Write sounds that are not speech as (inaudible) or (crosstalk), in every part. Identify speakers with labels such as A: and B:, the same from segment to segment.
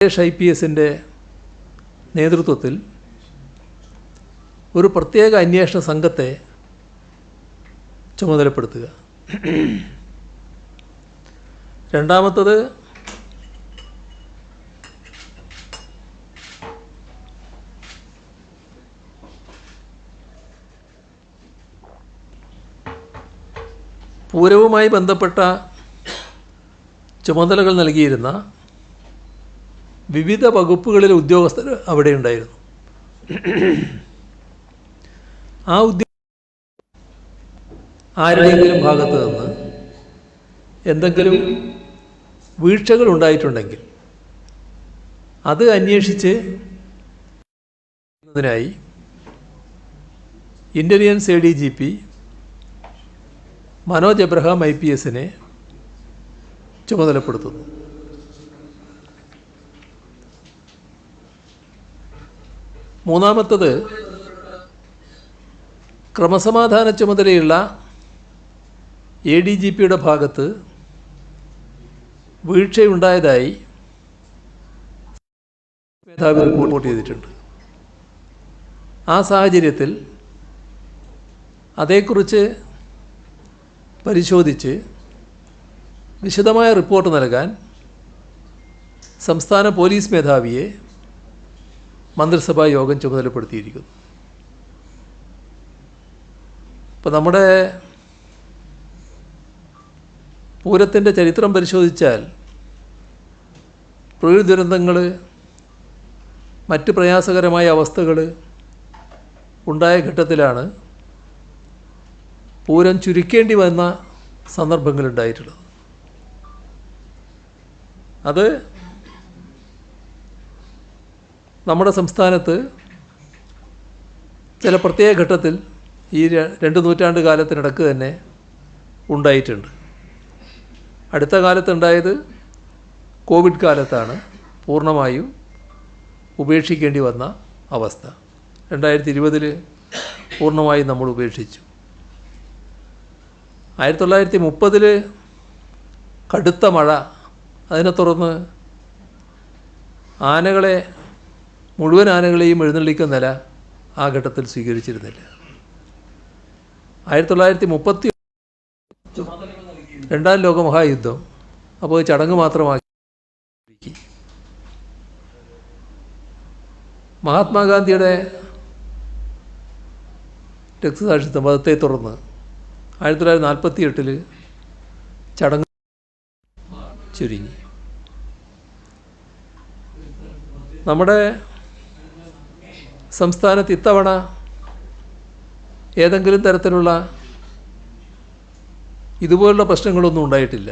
A: Suresh I P എസിന്റെ നേതൃത്വത്തിൽ ഒരു പ്രത്യേക അന്വേഷണ സംഘത്തെ ചുമതലപ്പെടുത്തുക. രണ്ടാമത്തത് പൂരവുമായി ബന്ധപ്പെട്ട ചുമതലകൾ നൽകിയിരുന്ന വിവിധ വകുപ്പുകളിലെ ഉദ്യോഗസ്ഥർ അവിടെ ഉണ്ടായിരുന്നു. ആ ഉദ്യോഗ ആരുടെയെങ്കിലും ഭാഗത്ത് നിന്ന് എന്തെങ്കിലും വീഴ്ചകൾ ഉണ്ടായിട്ടുണ്ടെങ്കിൽ അത് അന്വേഷിച്ച് ായി intelligence A D G P Manoj Abraham I P എസിനെ ചുമതലപ്പെടുത്തുന്നു. മൂന്നാമത്തത് ക്രമസമാധാന ചുമതലയുള്ള എ ഡി ജി പിയുടെ ഭാഗത്ത് വീഴ്ചയുണ്ടായതായി മേധാവി റിപ്പോർട്ട് ചെയ്തിട്ടുണ്ട്. ആ സാഹചര്യത്തിൽ അതേക്കുറിച്ച് പരിശോധിച്ച് വിശദമായ റിപ്പോർട്ട് നൽകാൻ സംസ്ഥാന പോലീസ് മേധാവിയെ മന്ത്രിസഭാ യോഗം ചുമതലപ്പെടുത്തിയിരിക്കുന്നു. ഇപ്പം നമ്മുടെ പൂരത്തിന്റെ ചരിത്രം പരിശോധിച്ചാൽ പ്രകൃതി ദുരന്തങ്ങൾ മറ്റ് പ്രയാസകരമായ അവസ്ഥകൾ ഉണ്ടായ ഘട്ടത്തിലാണ് പൂരം ചുരുക്കേണ്ടി വന്ന സന്ദർഭങ്ങളുണ്ടായിട്ടുള്ളത് അത് നമ്മുടെ സംസ്ഥാനത്ത് ചില പ്രത്യേക ഘട്ടത്തിൽ ഈ രണ്ട് നൂറ്റാണ്ട് കാലത്തിനിടക്ക് തന്നെ ഉണ്ടായിട്ടുണ്ട്. അടുത്ത കാലത്തുണ്ടായത് കോവിഡ് കാലത്താണ് പൂർണമായും ഉപേക്ഷിക്കേണ്ടി വന്ന അവസ്ഥ. രണ്ടായിരത്തി ഇരുപതിൽ പൂർണമായും നമ്മൾ ഉപേക്ഷിച്ചു. ആയിരത്തി തൊള്ളായിരത്തി മുപ്പതിൽ കടുത്ത മഴ. അതിനെ തുടർന്ന് ആനകളെ മുഴുവൻ ആനകളെയും എഴുന്നള്ളിക്കുന്ന നില ആ ഘട്ടത്തിൽ സ്വീകരിച്ചിരുന്നില്ല. ആയിരത്തി തൊള്ളായിരത്തി മുപ്പത്തി രണ്ടാം ലോക മഹായുദ്ധം അപ്പോൾ ചടങ്ങ് മാത്രമാക്കി. മഹാത്മാഗാന്ധിയുടെ രക്തസാക്ഷിത്വം മതത്തെ തുടർന്ന് ആയിരത്തി തൊള്ളായിരത്തി നാൽപ്പത്തി എട്ടിൽ ചടങ്ങ് ചുരുങ്ങി. നമ്മുടെ സംസ്ഥാനത്ത് ഇത്തവണ ഏതെങ്കിലും തരത്തിലുള്ള ഇതുപോലുള്ള പ്രശ്നങ്ങളൊന്നും ഉണ്ടായിട്ടില്ല.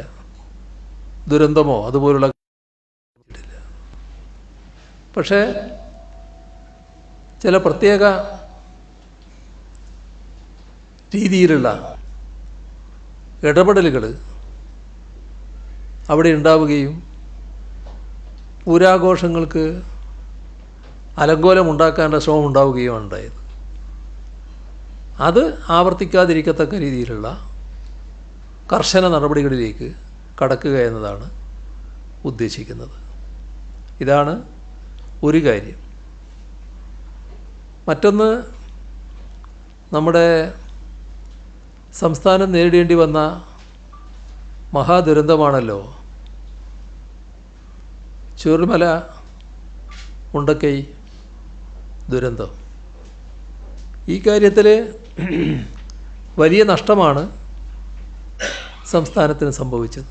A: ദുരന്തമോ അതുപോലുള്ള പക്ഷേ ചില പ്രത്യേക രീതിയിലുള്ള ഇടപെടലുകൾ അവിടെ ഉണ്ടാവുകയും പൂരാഘോഷങ്ങൾക്ക് അലങ്കോലം ഉണ്ടാക്കാനുള്ള ശ്രമം ഉണ്ടാവുകയാണ് ഉണ്ടായത്. അത് ആവർത്തിക്കാതിരിക്കത്തക്ക രീതിയിലുള്ള കർശന നടപടികളിലേക്ക് കടക്കുക എന്നതാണ് ഉദ്ദേശിക്കുന്നത്. ഇതാണ് ഒരു കാര്യം. മറ്റൊന്ന് നമ്മുടെ സംസ്ഥാനം നേരിടേണ്ടി വന്ന മഹാദുരന്തമാണല്ലോ. ചുരുമല മുണ്ടക്കൈ ദുരന്തം. ഈ കാര്യത്തിൽ വലിയ നഷ്ടമാണ് സംസ്ഥാനത്തിന് സംഭവിച്ചത്.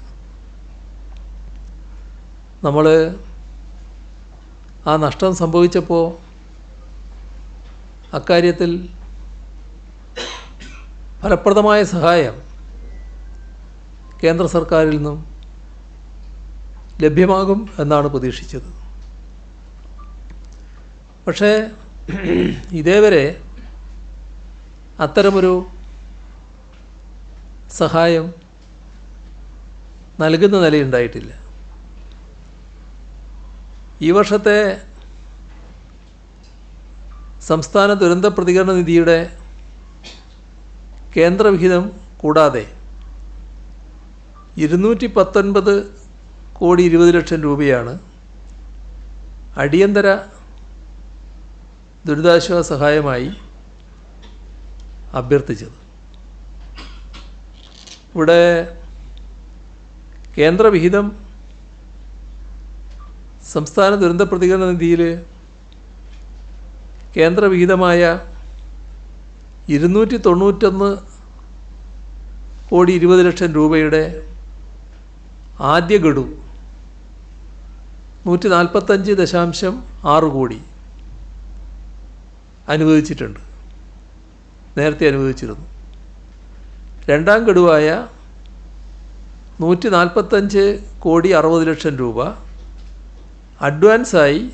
A: നമ്മൾ ആ നഷ്ടം സംഭവിച്ചപ്പോൾ അക്കാര്യത്തിൽ ഫലപ്രദമായ സഹായം കേന്ദ്ര സർക്കാരിൽ നിന്നും ലഭ്യമാകും എന്നാണ് പ്രതീക്ഷിച്ചത്. പക്ഷേ (clears throat) ഇതേവരെ അത്തരമൊരു സഹായം നൽകുന്ന നിലയുണ്ടായിട്ടില്ല. ഈ വർഷത്തെ സംസ്ഥാന ദുരന്ത പ്രതികരണ നിധിയുടെ കേന്ദ്രവിഹിതം കൂടാതെ ഇരുന്നൂറ്റി പത്തൊൻപത് കോടി ഇരുപത് ലക്ഷം രൂപയാണ് അടിയന്തര ദുരിതാശ്വാസ സഹായമായി അഭ്യർത്ഥിച്ചത്. ഇവിടെ കേന്ദ്രവിഹിതം സംസ്ഥാന ദുരന്ത പ്രതികരണ നിധിയിൽ കേന്ദ്രവിഹിതമായ ഇരുന്നൂറ്റി തൊണ്ണൂറ്റൊന്ന് കോടി ഇരുപത് ലക്ഷം രൂപയുടെ ആദ്യ ഗഡു നൂറ്റി നാൽപ്പത്തഞ്ച് ദശാംശം ആറ് കോടി അനുവദിച്ചിട്ടുണ്ട്. നേരത്തെ അനുവദിച്ചിരുന്നു. രണ്ടാം ഗഡുവായ നൂറ്റി നാൽപ്പത്തഞ്ച് കോടി അറുപത് ലക്ഷം രൂപ അഡ്വാൻസായി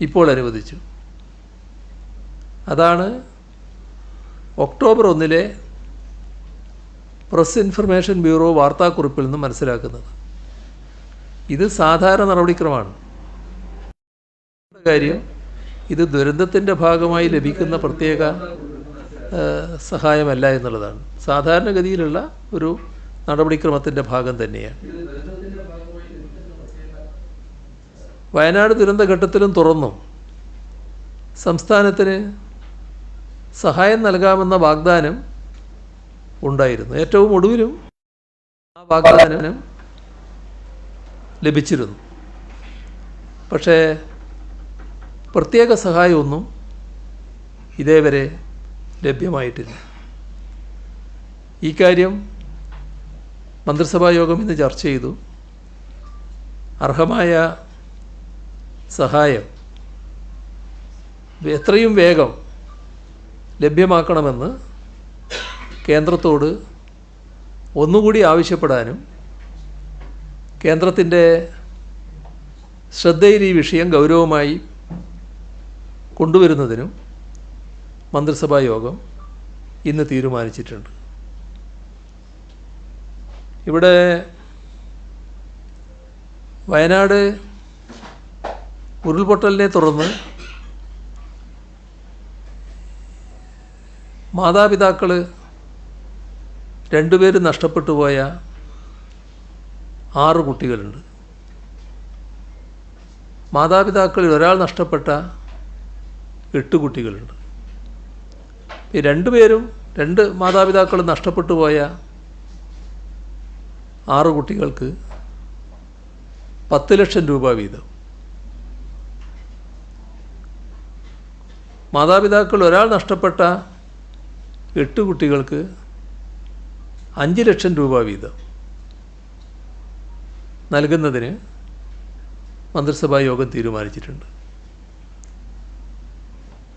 A: ഇപ്പോൾ അനുവദിച്ചു. അതാണ് ഒക്ടോബർ ഒന്നിലെ പ്രസ് ഇൻഫർമേഷൻ ബ്യൂറോ വാർത്താക്കുറിപ്പിൽ നിന്ന് മനസ്സിലാക്കുന്നത്. ഇത് സാധാരണ നടപടിക്രമമാണ്. കാര്യം ഇത് ദുരന്തത്തിന്റെ ഭാഗമായി ലഭിക്കുന്ന പ്രത്യേക സഹായമല്ല എന്നുള്ളതാണ്. സാധാരണഗതിയിലുള്ള ഒരു നടപടിക്രമത്തിന്റെ ഭാഗം തന്നെയാണ്. വയനാട് ദുരന്തഘട്ടത്തിലും തുറന്നു. സംസ്ഥാനത്തിന് സഹായം നൽകാമെന്ന വാഗ്ദാനം ഉണ്ടായിരുന്നു. ഏറ്റവും ഒടുവിലും ആ വാഗ്ദാനം ലഭിച്ചിരുന്നു. പക്ഷേ പ്രത്യേക സഹായമൊന്നും ഇതേവരെ ലഭ്യമായിട്ടില്ല. ഈ കാര്യം മന്ത്രിസഭാ യോഗം ഇന്ന് ചർച്ച ചെയ്തു. അർഹമായ സഹായം എത്രയും വേഗം ലഭ്യമാക്കണമെന്ന് കേന്ദ്രത്തോട് ഒന്നുകൂടി ആവശ്യപ്പെടാനും കേന്ദ്രത്തിന്റെ ശ്രദ്ധയിൽ ഈ വിഷയം ഗൗരവമായി കൊണ്ടുവരുന്നതിനും മന്ത്രിസഭാ യോഗം ഇന്ന് തീരുമാനിച്ചിട്ടുണ്ട്. ഇവിടെ വയനാട് ഉരുൾപൊട്ടലിനെ തുടർന്ന് മാതാപിതാക്കൾ രണ്ടുപേര് നഷ്ടപ്പെട്ടു പോയ ആറ് കുട്ടികളുണ്ട്. മാതാപിതാക്കളിൽ ഒരാൾ നഷ്ടപ്പെട്ട എട്ട് കുട്ടികളുണ്ട്. ഈ രണ്ടുപേരും രണ്ട് മാതാപിതാക്കൾ നഷ്ടപ്പെട്ടു പോയ ആറ് കുട്ടികൾക്ക് പത്ത് ലക്ഷം രൂപ വീതം. മാതാപിതാക്കൾ ഒരാൾ നഷ്ടപ്പെട്ട എട്ട് കുട്ടികൾക്ക് അഞ്ച് ലക്ഷം രൂപ വീതം. നൽകുന്നതിന് മന്ത്രിസഭാ യോഗം തീരുമാനിച്ചിട്ടുണ്ട്.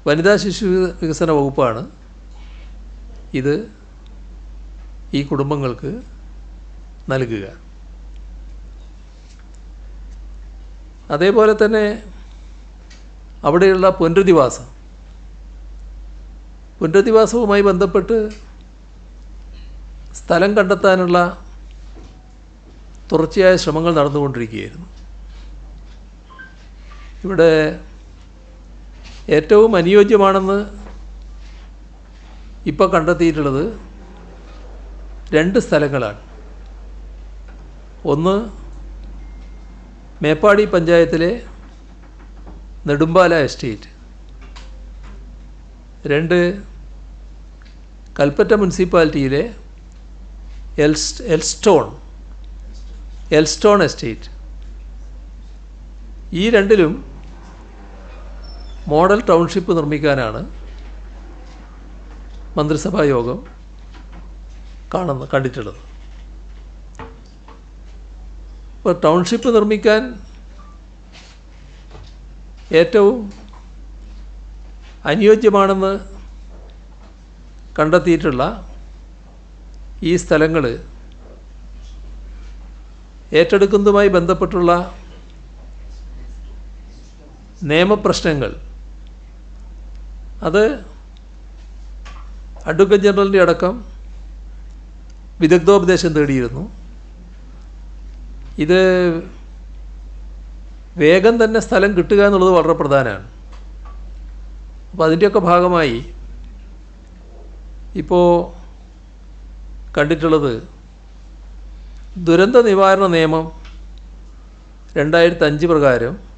A: വനിതാ ശിശു വികസന വകുപ്പാണ് ഇത് ഈ കുടുംബങ്ങൾക്ക് നൽകുക. അതേപോലെ തന്നെ അവിടെയുള്ള പുനരധിവാസം. പുനരധിവാസവുമായി ബന്ധപ്പെട്ട് സ്ഥലം കണ്ടെത്താനുള്ള തുടർച്ചയായ ശ്രമങ്ങൾ നടന്നുകൊണ്ടിരിക്കുകയായിരുന്നു. ഇവിടെ ഏറ്റവും അനുയോജ്യമാണെന്ന് ഇപ്പോൾ കണ്ടെത്തിയിട്ടുള്ളത് രണ്ട് സ്ഥലങ്ങളാണ്. ഒന്ന് മേപ്പാടി പഞ്ചായത്തിലെ നെടുമ്പാല എസ്റ്റേറ്റ്. രണ്ട് കൽപ്പറ്റ മുനിസിപ്പാലിറ്റിയിലെ എൽസ്റ്റ് എൽസ്റ്റോൺ എൽസ്റ്റോൺ എസ്റ്റേറ്റ്. ഈ രണ്ടിലും മോഡൽ ടൗൺഷിപ്പ് നിർമ്മിക്കാനാണ് മന്ത്രിസഭാ യോഗം കാണുന്ന കണ്ടിട്ടുള്ളത്. ഇപ്പോൾ ടൗൺഷിപ്പ് നിർമ്മിക്കാൻ ഏറ്റവും അനുയോജ്യമാണെന്ന് കണ്ടെത്തിയിട്ടുള്ള ഈ സ്ഥലങ്ങൾ ഏറ്റെടുക്കുന്നതുമായി ബന്ധപ്പെട്ടുള്ള നിയമപ്രശ്നങ്ങൾ അത് അഡ്വക്കേറ്റ് ജനറലിന്റെ അടക്കം വിദഗ്ധോപദേശം തേടിയിരുന്നു. ഇത് വേഗം തന്നെ സ്ഥലം കിട്ടുക എന്നുള്ളത് വളരെ പ്രധാനമാണ്. അപ്പോൾ അതിന്റെയൊക്കെ ഭാഗമായി ഇപ്പോൾ കണ്ടിട്ടുള്ളത് ദുരന്ത നിവാരണ നിയമം രണ്ടായിരത്തഞ്ച് പ്രകാരം